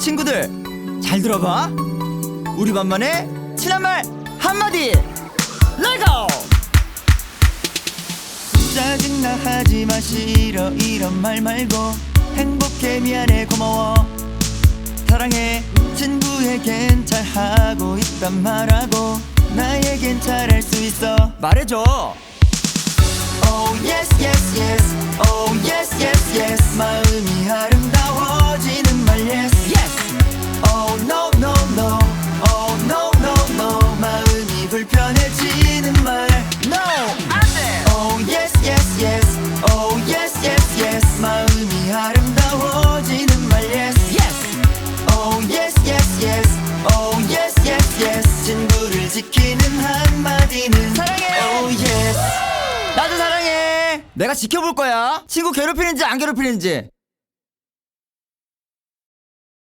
친구들 잘 들어봐. 우리 반만의 친한 말 한마디. 레고 짜증나 하지마 싫어. 이런 말 말고 행복해 미안해 고마워. 사랑해 친구에겐 잘하고 있단 말하고 나에겐 잘할 수 있어. 말해줘. Oh yes yes yes. Oh yes yes yes. 마음이 아름 Oh yes yes yes. 친구를 지키는 한마디는 사랑해. Oh yes. 나도 사랑해. 내가 지켜볼 거야. 친구 괴롭히는지 안 괴롭히는지